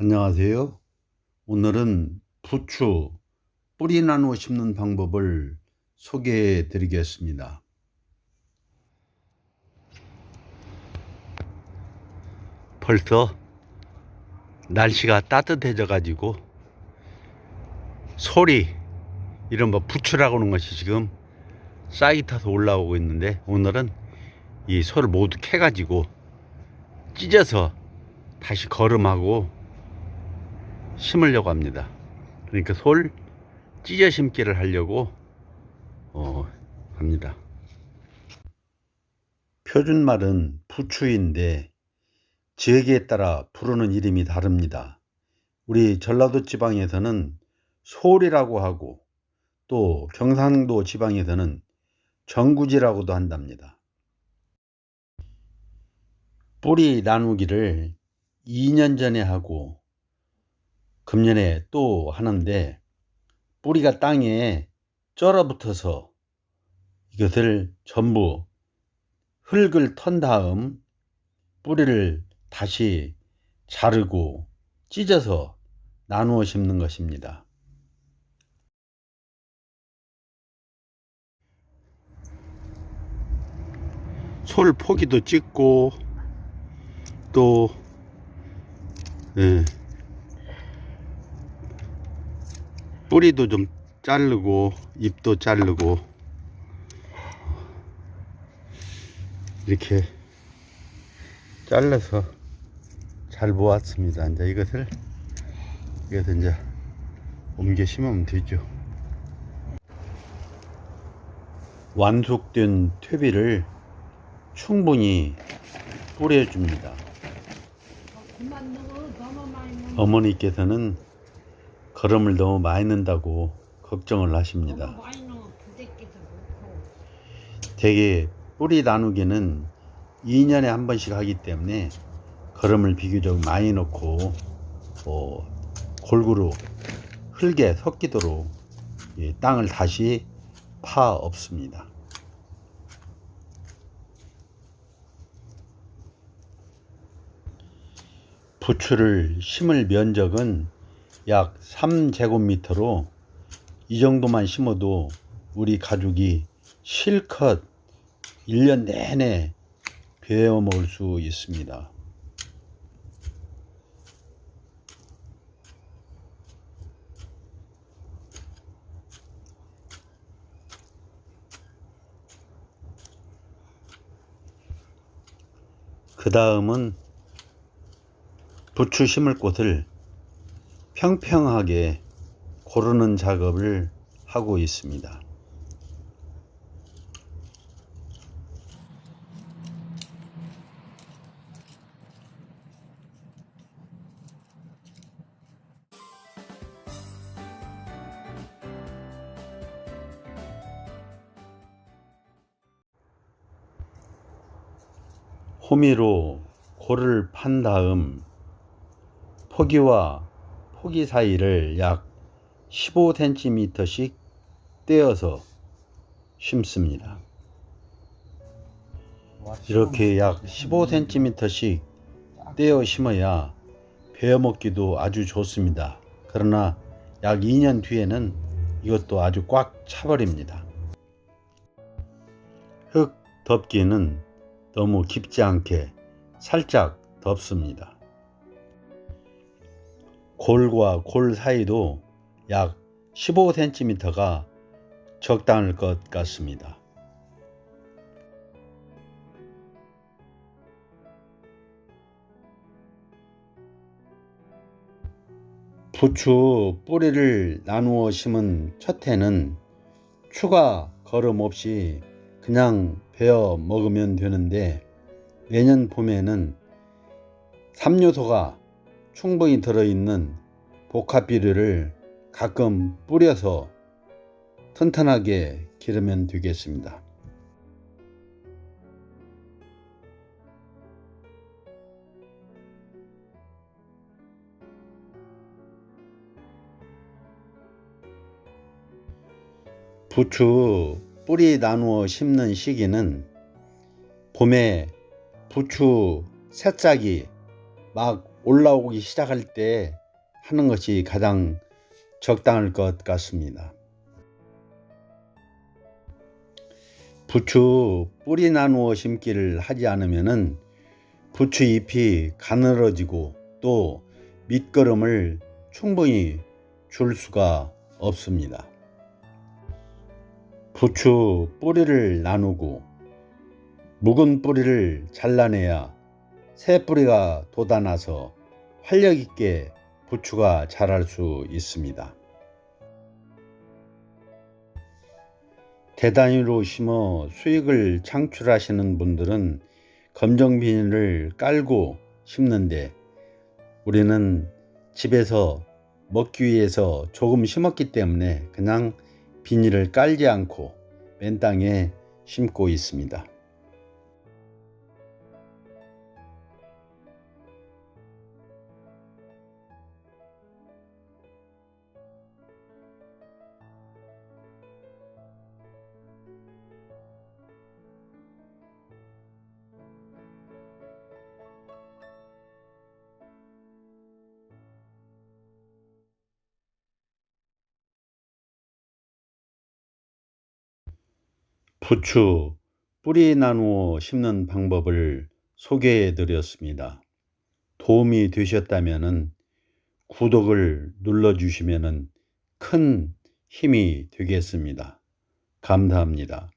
안녕하세요. 오늘은 부추 뿌리 나누어 심는 방법을 소개해 드리겠습니다. 벌써 날씨가 따뜻해져 가지고 소리 이런 뭐 부추라고 하는 것이 지금 싹이 타서 올라오고 있는데 오늘은 이 소를 모두 캐 가지고 찢어서 다시 거름하고 심으려고 합니다. 그러니까 솔 찢어 심기를 하려고 어, 합니다. 표준말은 부추인데 지역에 따라 부르는 이름이 다릅니다. 우리 전라도 지방에서는 솔이라고 하고 또 경상도 지방에서는 정구지라고도 한답니다. 뿌리 나누기를 2년 전에 하고 금년에 또 하는데 뿌리가 땅에 쩔어붙어서 이것을 전부 흙을 턴 다음 뿌리를 다시 자르고 찢어서 나누어 심는 것입니다. 솔 포기도 찍고 또 예, 뿌리도 좀 자르고 잎도 자르고 이렇게 잘라서 잘 모았습니다. 이제 이것을 이것을 이제 옮겨 심으면 되죠. 완숙된 퇴비를 충분히 뿌려줍니다. 넣어 어머니께서는 거름을 너무 많이 넣는다고 걱정을 하십니다. 대개 뿌리 나누기는 2년에 한 번씩 하기 때문에 거름을 비교적 많이 넣고 어, 골고루 흙에 섞이도록 이 땅을 다시 파 엎습니다. 부추를 심을 면적은 약 3제곱미터로 이 정도만 심어도 우리 가족이 실컷 1년 내내 베어 먹을 수 있습니다. 그 다음은 부추 심을 곳을 평평하게 고르는 작업을 하고 있습니다. 호미로 골을 판 다음 포기와 포기 사이를 약 15cm씩 떼어서 심습니다. 이렇게 약 15cm씩 떼어 심어야 베어 먹기도 아주 좋습니다. 그러나 약 2년 뒤에는 이것도 아주 꽉 차버립니다. 흙 덮기는 너무 깊지 않게 살짝 덮습니다. 골과 골 사이도 약 15cm가 적당할 것 같습니다. 부추 뿌리를 나누어 심은 첫 해는 추가 거름 없이 그냥 베어 먹으면 되는데 내년 봄에는 삼요소가 충분히 들어있는 복합비료를 가끔 뿌려서 튼튼하게 기르면 되겠습니다. 부추 뿌리 나누어 심는 시기는 봄에 부추 새싹이 막 올라오기 시작할 때 하는 것이 가장 적당할 것 같습니다. 부추 뿌리 나누어 심기를 하지 않으면은 부추 잎이 가늘어지고 또 밑거름을 충분히 줄 수가 없습니다. 부추 뿌리를 나누고 묵은 뿌리를 잘라내야 새 뿌리가 돋아나서 활력 있게 부추가 자랄 수 있습니다. 대단위로 심어 수익을 창출하시는 분들은 검정 비닐을 깔고 심는데 우리는 집에서 먹기 위해서 조금 심었기 때문에 그냥 비닐을 깔지 않고 맨 땅에 심고 있습니다. 부추 뿌리 나누어 심는 방법을 소개해 드렸습니다. 도움이 되셨다면 구독을 눌러 주시면 큰 힘이 되겠습니다. 감사합니다.